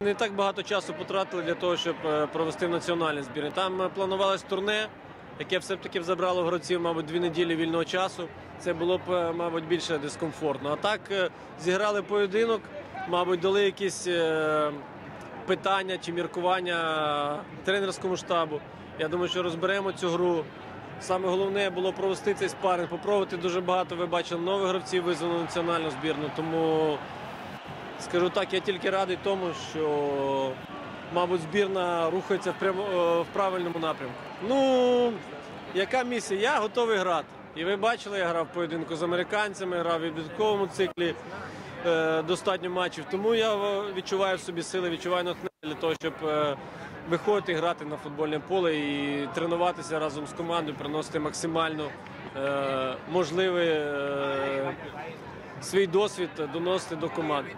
Не так багато часу потратили для того, щоб е, провести в національній збірні. Там е, планувалось турне, яке все-таки забрало гравців, мабуть, дві неділі вільного часу. Це було б, е, мабуть, більше дискомфортно. А так зіграли поєдинок, мабуть, дали якісь питання чи міркування тренерському штабу. Я думаю, що розберемо цю гру. Саме головне було провести цей спаринг, попробувати дуже багато. Ви бачили нових гравців визвано національну збірну. Тому Скажу так, я тільки радий тому, що, мабуть, збірна рухається е, в правильному напрямку. Ну, яка місія? Я готовий грати. І ви бачили, я грав поєдинку з американцями, грав в відбірковому циклі е, достатньо матчів. Тому я відчуваю в собі сили, відчуваю натхнення для того, щоб е, виходити грати на футбольне поле і тренуватися разом з командою, приносити максимально е, можливий е, свій досвід доносити до команди.